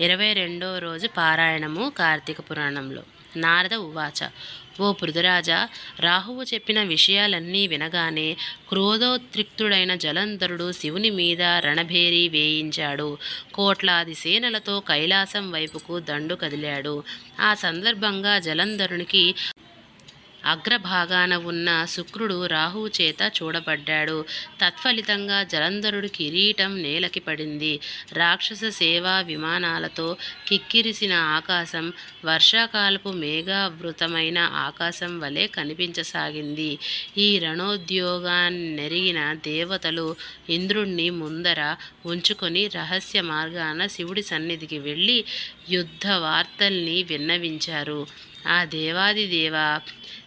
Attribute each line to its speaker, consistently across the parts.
Speaker 1: ఇరవై రెండో రోజు పారాయణము కార్తీక పురాణంలో. నారద ఉవాచ ఓ పృథురాజా రాహువు చెప్పిన విషయాలన్నీ వినగానే క్రోధోద్రిక్తుడైన జలంధరుడు శివుని మీద రణభేరి వేయించాడు. కోట్లాది సేనలతో కైలాసం వైపుకు దండు కదిలాడు. ఆ సందర్భంగా జలంధరునికి అగ్రభాగాన ఉన్న శుక్రుడు రాహువు చేత చూడబడ్డాడు. తత్ఫలితంగా జలంధరుడి కిరీటం నేలకి పడింది. రాక్షస సేవా విమానాలతో కిక్కిరిసిన ఆకాశం వర్షాకాలపు మేఘావృతమైన ఆకాశం వలె కనిపించసాగింది. ఈ రణోద్యోగాన్నెరిగిన దేవతలు ఇంద్రుణ్ణి ముందర ఉంచుకొని రహస్య మార్గాన శివుడి సన్నిధికి వెళ్ళి యుద్ధ వార్తల్ని విన్నవించారు. ఆ దేవాది దేవా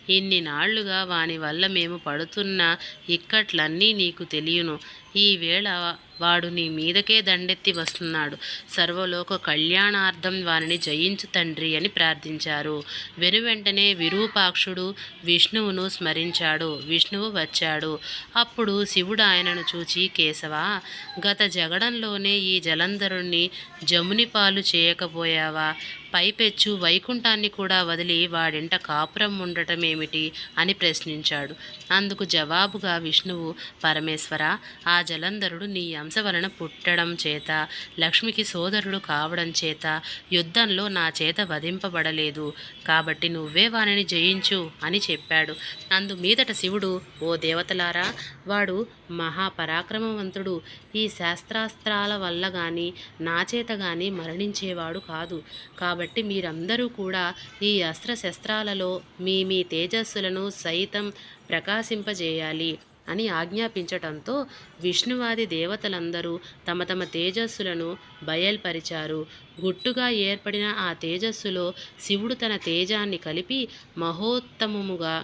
Speaker 1: ఇన్ని నాళ్ళుగా వాని వల్ల మేము పడుతున్న ఇక్కట్లన్నీ నీకు తెలియను. ఈవేళ వాడు నీ మీదకే దండెత్తి వస్తున్నాడు. సర్వలోక కళ్యాణార్థం వారిని జయించు తండ్రి అని ప్రార్థించారు. వెనువెంటనే విరూపాక్షుడు విష్ణువును స్మరించాడు. విష్ణువు వచ్చాడు. అప్పుడు శివుడు ఆయనను చూచి కేశవ గత జగడంలోనే ఈ జలంధరుణ్ణి జముని పాలు చేయకపోయావా? పైపెచ్చు వైకుంఠాన్ని కూడా వదిలి వాడింట కాపురం ఉండటమేమిటి అని ప్రశ్నించాడు. అందుకు జవాబుగా విష్ణువు పరమేశ్వర ఆ జలంధరుడు నీ అంశ వలన పుట్టడం చేత లక్ష్మికి సోదరుడు కావడం చేత యుద్ధంలో నా చేత వధింపబడలేదు. కాబట్టి నువ్వే వానిని జయించు అని చెప్పాడు. అందు మీదట శివుడు ఓ దేవతలారా వాడు మహాపరాక్రమవంతుడు. ఈ శాస్త్రాస్త్రాల వల్ల కానీ నా చేత కానీ మరణించేవాడు కాదు. కాబట్టి కాబట్టి మీరందరూ కూడా ఈ అస్త్రశస్త్రాలలో మీ మీ తేజస్సులను సైతం ప్రకాశింపజేయాలి అని ఆజ్ఞాపించటంతో విష్ణువాది దేవతలందరూ తమ తమ తేజస్సులను బయల్పరిచారు. గుట్టుగా ఏర్పడిన ఆ తేజస్సులో శివుడు తన తేజాన్ని కలిపి మహోత్తమముగా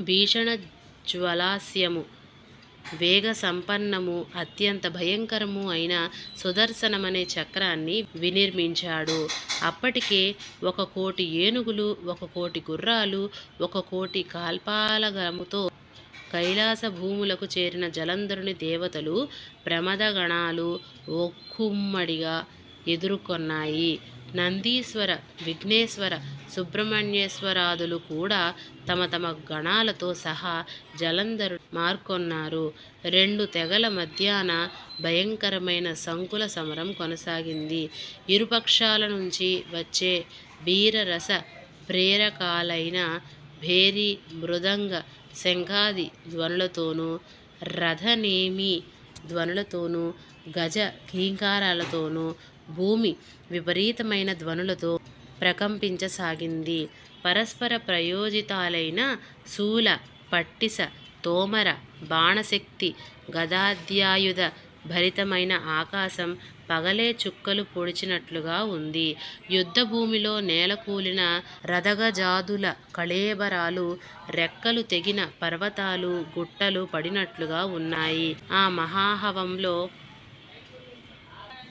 Speaker 1: భీషణ జ్వలాస్యము వేగ సంపన్నము అత్యంత భయంకరము అయిన సుదర్శనమనే చక్రాన్ని వినిర్మించాడు. అప్పటికే ఒక కోటి ఏనుగులు ఒక కోటి గుర్రాలు ఒక కోటి కాల్పాలగముతో కైలాస భూములకు చేరిన జలంధరుని దేవతలు ప్రమదగణాలు ఒక్కుమ్మడిగా ఎదుర్కొన్నాయి. నందీశ్వర విఘ్నేశ్వర సుబ్రహ్మణ్యేశ్వరాదులు కూడా తమ తమ గణాలతో సహా జలంధరు మార్కొన్నారు. రెండు తెగల మధ్యాన భయంకరమైన సంకుల సమరం కొనసాగింది. ఇరుపక్షాల నుంచి వచ్చే వీరరస ప్రేరకాలైన భేరి మృదంగ శంఖాది ధ్వనులతోనూ రథనేమి ధ్వనులతోనూ గజ కీంకారాలతోనూ భూమి విపరీతమైన ధ్వనులతో ప్రకంపించసాగింది. పరస్పర ప్రయోజితాలైన శూల పట్టిస తోమర బాణశక్తి గదాధ్యాయుధ భరితమైన ఆకాశం పగలే చుక్కలు పొడిచినట్లుగా ఉంది. యుద్ధభూమిలో నేలకూలిన రథగజాదుల కళేబరాలు రెక్కలు తెగిన పర్వతాలు గుట్టలు పడినట్లుగా ఉన్నాయి. ఆ మహాహవంలో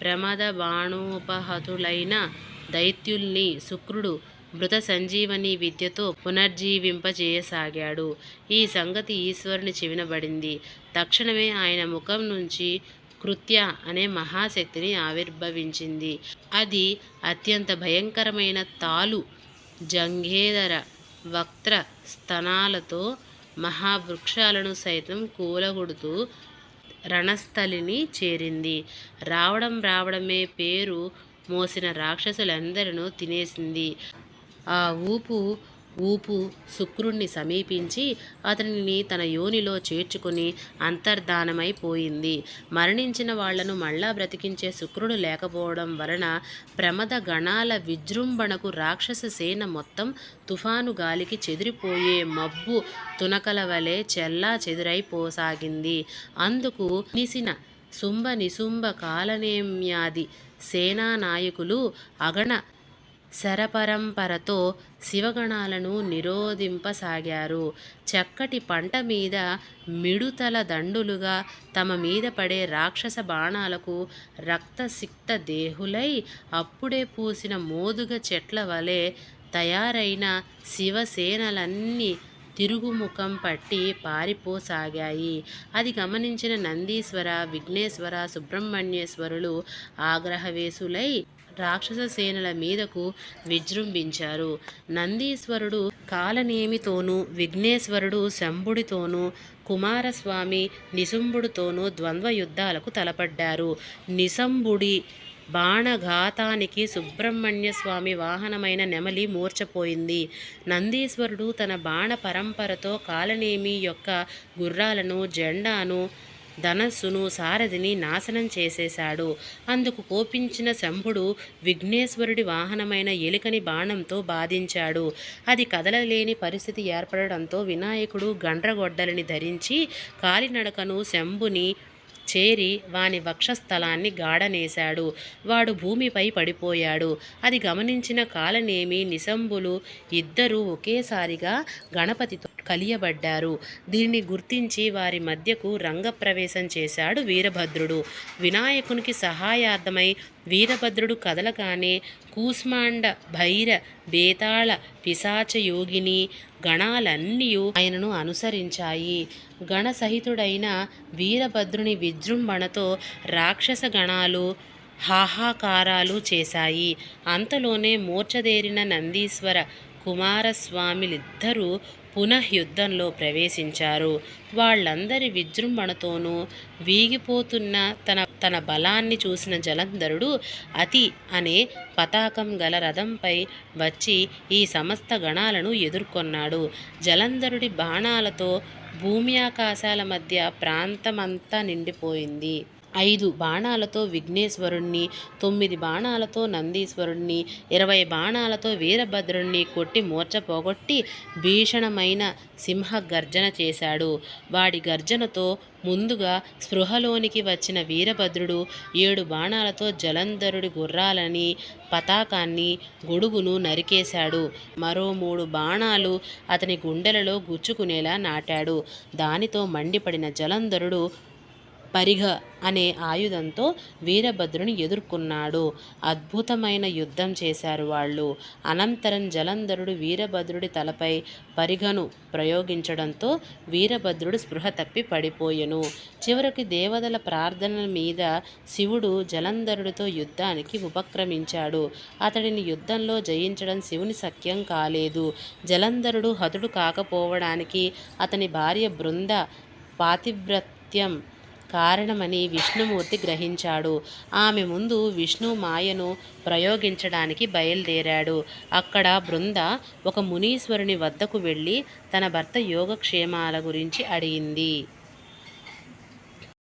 Speaker 1: ప్రమద బాణోపహతులైన దైత్యుల్ని శుక్రుడు మృత సంజీవని విద్యతో పునర్జీవింపజేయసాగాడు. ఈ సంగతి ఈశ్వరుని చెవినబడింది. తక్షణమే ఆయన ముఖం నుంచి కృత్య అనే మహాశక్తిని ఆవిర్భవించింది. అది అత్యంత భయంకరమైన తాలు జంఘేదర వక్త్ర స్తనాలతో మహావృక్షాలను సైతం కూలగొడుతూ రణస్థలిని చేరింది. రావడం రావడమే పేరు మోసిన రాక్షసులందరినూ తినేసింది. ఆ ఊపు ఊపు శుక్రుణ్ణి సమీపించి అతనిని తన యోనిలో చేర్చుకుని అంతర్ధానమైపోయింది మరణించిన వాళ్ళను మళ్ళా బ్రతికించే శుక్రుడు లేకపోవడం వలన ప్రమద గణాల విజృంభణకు రాక్షస సేన మొత్తం తుఫాను గాలికి చెదిరిపోయే మబ్బు తునకల వలె చెల్లా చెదురైపోసాగింది. అందుకు నిసిన శుంభ నిశుంభ కాలనేమ్యాది సేనానాయకులు అగణ శరపరంపరతో శివగణాలను నిరోధింపసాగారు. చక్కటి పంట మీద మిడుతల దండులుగా తమ మీద పడే రాక్షస బాణాలకు రక్తసిక్త దేహులై అప్పుడే పూసిన మోదుగ చెట్ల వలె తయారైన శివసేనలన్నీ తిరుగుముఖం పట్టి పారిపోసాగాయి. అది గమనించిన నందీశ్వర విఘ్నేశ్వర సుబ్రహ్మణ్యేశ్వరులు ఆగ్రహవేశులై రాక్షస సేనల మీదకు విజృంభించారు. నందీశ్వరుడు కాలనేమితోనూ విఘ్నేశ్వరుడు శంభుడితోనూ కుమారస్వామి నిశుంభుడితోనూ ద్వంద్వ యుద్ధాలకు తలపడ్డారు. నిశంభుడి బాణఘాతానికి సుబ్రహ్మణ్య స్వామి వాహనమైన నెమలి మూర్చపోయింది నందీశ్వరుడు తన బాణ పరంపరతో కాలనేమి యొక్క గుర్రాలను జెండాను ధనస్సును సారథిని నాశనం చేసేశాడు. అందుకు కోపించిన శంభుడు విఘ్నేశ్వరుడి వాహనమైన ఎలుకని బాణంతో బాధించాడు. అది కదలలేని పరిస్థితి ఏర్పడడంతో వినాయకుడు గండ్రగొడ్డలిని ధరించి కాలినడకను శంభుని చేరి వాని వక్షస్థలాన్ని గాడనేశాడు వాడు భూమిపై పడిపోయాడు. అది గమనించిన కాలనేమి నిశంబులు ఇద్దరూ ఒకేసారిగా గణపతితో కలియబడ్డారు. దీన్ని గుర్తించి వారి మధ్యకు రంగప్రవేశం చేశాడు వీరభద్రుడు. వినాయకునికి సహాయార్థమై వీరభద్రుడు కదలగానే కూస్మాండ భైర బేతాళ పిశాచ యోగిని గణాలన్నీ ఆయనను అనుసరించాయి. గణసహితుడైన వీరభద్రుని విజృంభణతో రాక్షస గణాలు హాహాకారాలు చేశాయి. అంతలోనే మూర్ఛదేరిన నందీశ్వర కుమారస్వామిలిద్దరూ పునః యుద్ధంలో ప్రవేశించారు. వాళ్ళందరి విజృంభణతోనూ వీగిపోతున్న తన తన బలాన్ని చూసిన జలంధరుడు అతి అనే పతాకం గల రథంపై వచ్చి ఈ సమస్త గణాలను ఎదుర్కొన్నాడు. జలంధరుడి బాణాలతో భూమి ఆకాశాల మధ్య ప్రాంతమంతా నిండిపోయింది. ఐదు బాణాలతో విఘ్నేశ్వరుణ్ణి తొమ్మిది బాణాలతో నందీశ్వరుణ్ణి ఇరవై బాణాలతో వీరభద్రుణ్ణి కొట్టి మూర్చ పోగొట్టి భీషణమైన సింహ గర్జన చేశాడు. వాడి గర్జనతో ముందుగా స్పృహలోనికి వచ్చిన వీరభద్రుడు ఏడు బాణాలతో జలంధరుడి గుర్రాలని పతాకాన్ని గొడుగును నరికేశాడు. మరో మూడు బాణాలు అతని గుండెలలో గుచ్చుకునేలా నాటాడు. దానితో మండిపడిన జలంధరుడు పరిఘ అనే ఆయుధంతో వీరభద్రుని ఎదుర్కొన్నాడు. అద్భుతమైన యుద్ధం చేశారు వాళ్ళు. అనంతరం జలంధరుడు వీరభద్రుడి తలపై పరిఘను ప్రయోగించడంతో వీరభద్రుడు స్పృహ తప్పి పడిపోయెను. చివరికి దేవతల ప్రార్థనల మీద శివుడు జలంధరుడితో యుద్ధానికి ఉపక్రమించాడు. అతడిని యుద్ధంలో జయించడం శివుని సఖ్యం కాలేదు. జలంధరుడు హతుడు కాకపోవడానికి అతని భార్య బృంద పాతివ్రత్యం కారణమని విష్ణుమూర్తి గ్రహించాడు. ఆమె ముందు విష్ణు మాయను ప్రయోగించడానికి బయలుదేరాడు. అక్కడ బృంద ఒక మునీశ్వరుని వద్దకు వెళ్ళి తన భర్త యోగక్షేమాల గురించి అడిగింది.